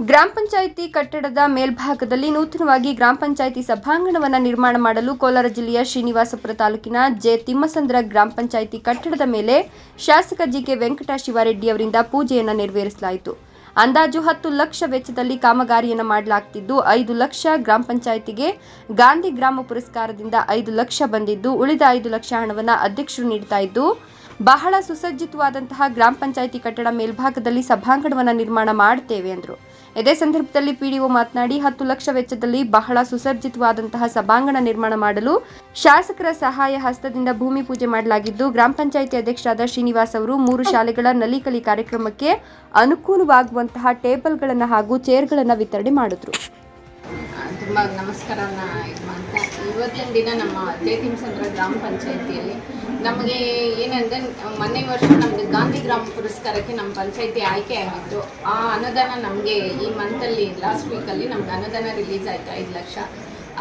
ಗ್ರಾಮ ಪಂಚಾಯಿತಿ ಕಟ್ಟಡದ ಮೇಲ್ಭಾಗದಲ್ಲಿ ನೂತನವಾಗಿ ಗ್ರಾಮ ಪಂಚಾಯಿತಿ ಸಭಾಂಗಣವನ್ನು ನಿರ್ಮಾಣ ಮಾಡಲು ಕೋಲಾರ ಜಿಲ್ಲೆಯ ಶ್ರೀನಿವಾಸಪುರ ತಾಲೂಕಿನ ಜೆ ತಿಮ್ಮಸಂದ್ರ ಗ್ರಾಮ ಪಂಚಾಯಿತಿ ಕಟ್ಟಡದ ಮೇಲೆ ಶಾಸಕ ಜಿಕೆ ವೆಂಕಟ ಶಿವಾರೆಡ್ಡಿ ಅವರಿಂದ ಪೂಜೆಯನ್ನು ನೆರವೇರಿಸಲಾಯಿತು. ಅಂದಾಜು ಹತ್ತು ಲಕ್ಷ ವೆಚ್ಚದಲ್ಲಿ ಕಾಮಗಾರಿಯನ್ನು ಮಾಡಲಾಗ್ತಿದ್ದು ಐದು ಲಕ್ಷ ಗ್ರಾಮ ಪಂಚಾಯಿತಿಗೆ ಗಾಂಧಿ ಗ್ರಾಮ ಪುರಸ್ಕಾರದಿಂದ ಐದು ಲಕ್ಷ ಬಂದಿದ್ದು ಉಳಿದ ಐದು ಲಕ್ಷ ಹಣವನ್ನು ಅಧ್ಯಕ್ಷರು ನೀಡ್ತಾ ಇದ್ದು, ಬಹಳ ಸುಸಜ್ಜಿತವಾದಂತಹ ಗ್ರಾಮ ಪಂಚಾಯಿತಿ ಕಟ್ಟಡ ಮೇಲ್ಭಾಗದಲ್ಲಿ ಸಭಾಂಗಣವನ್ನು ನಿರ್ಮಾಣ ಮಾಡುತ್ತೇವೆ ಎಂದರು ಇದೇ ಸಂದರ್ಭದಲ್ಲಿ ಪಿಡಿಒ ಮಾತನಾಡಿ ಹತ್ತು ಲಕ್ಷ ವೆಚ್ಚದಲ್ಲಿ ಬಹಳ ಸುಸಜ್ಜಿತವಾದಂತಹ ಸಭಾಂಗಣ ನಿರ್ಮಾಣ ಮಾಡಲು ಶಾಸಕರ ಸಹಾಯ ಹಸ್ತದಿಂದ ಭೂಮಿ ಪೂಜೆ ಮಾಡಲಾಗಿದ್ದು, ಗ್ರಾಮ ಪಂಚಾಯಿತಿ ಅಧ್ಯಕ್ಷರಾದ ಶ್ರೀನಿವಾಸ್ ಅವರು ಮೂರು ಶಾಲೆಗಳ ನಲಿಕಲಿ ಕಾರ್ಯಕ್ರಮಕ್ಕೆ ಅನುಕೂಲವಾಗುವಂತಹ ಟೇಬಲ್ಗಳನ್ನು ಹಾಗೂ ಚೇರ್ಗಳನ್ನು ವಿತರಣೆ ಮಾಡಿದ್ರು. ತುಂಬ ನಮಸ್ಕಾರನ ಇದು ಮಾಡ್ತಾ ಇವತ್ತಿನ ದಿನ ನಮ್ಮ ಜಯತಿಂಸಂದ್ರ ಗ್ರಾಮ ಪಂಚಾಯಿತಿಯಲ್ಲಿ ನಮಗೆ ಏನಂದರೆ, ಮೊನ್ನೆ ವರ್ಷ ನಮ್ಮದು ಗಾಂಧಿ ಗ್ರಾಮ ಪುರಸ್ಕಾರಕ್ಕೆ ನಮ್ಮ ಪಂಚಾಯಿತಿ ಆಯ್ಕೆ ಆಗಿತ್ತು. ಆ ಅನುದಾನ ನಮಗೆ ಈ ಮಂತಲ್ಲಿ ಲಾಸ್ಟ್ ವೀಕಲ್ಲಿ ನಮ್ಗೆ ಅನುದಾನ ರಿಲೀಸ್ ಆಯಿತು, ಐದು ಲಕ್ಷ.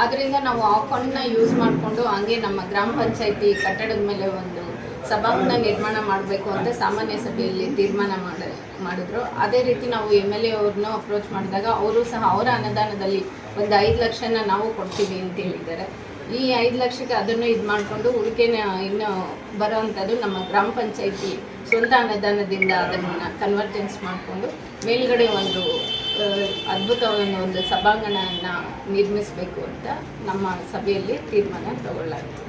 ಅದರಿಂದ ನಾವು ಆ ಫಂಡ್ನ ಯೂಸ್ ಮಾಡಿಕೊಂಡು ಹಂಗೆ ನಮ್ಮ ಗ್ರಾಮ ಪಂಚಾಯಿತಿ ಕಟ್ಟಡದ ಮೇಲೆ ಒಂದು ಸಭಾಂಗಣ ನಿರ್ಮಾಣ ಮಾಡಬೇಕು ಅಂತ ಸಾಮಾನ್ಯ ಸಭೆಯಲ್ಲಿ ತೀರ್ಮಾನ ಮಾಡ, ಮಾಡಿದ್ರು. ಅದೇ ರೀತಿ ನಾವು ಎಂ ಎಲ್ ಎ ಅವ್ರನ್ನ ಅಪ್ರೋಚ್ ಮಾಡಿದಾಗ ಅವರು ಸಹ ಅವರ ಅನುದಾನದಲ್ಲಿ ಒಂದು ಐದು ಲಕ್ಷನ ನಾವು ಕೊಡ್ತೀವಿ ಅಂತ ಹೇಳಿದ್ದಾರೆ. ಈ ಐದು ಲಕ್ಷಕ್ಕೆ ಅದನ್ನು ಇದು ಮಾಡಿಕೊಂಡು ಉಳಿಕೆನ ಇನ್ನು ಬರೋವಂಥದ್ದು ನಮ್ಮ ಗ್ರಾಮ ಪಂಚಾಯಿತಿ ಸ್ವಂತ ಅನುದಾನದಿಂದ ಅದನ್ನು ಕನ್ವರ್ಜೆನ್ಸ್ ಮಾಡಿಕೊಂಡು ಮೇಲ್ಗಡೆ ಒಂದು ಅದ್ಭುತವಾದ ಒಂದು ಸಭಾಂಗಣವನ್ನು ನಿರ್ಮಿಸಬೇಕು ಅಂತ ನಮ್ಮ ಸಭೆಯಲ್ಲಿ ತೀರ್ಮಾನ ತಗೊಳ್ಳಾಗಿದೆ.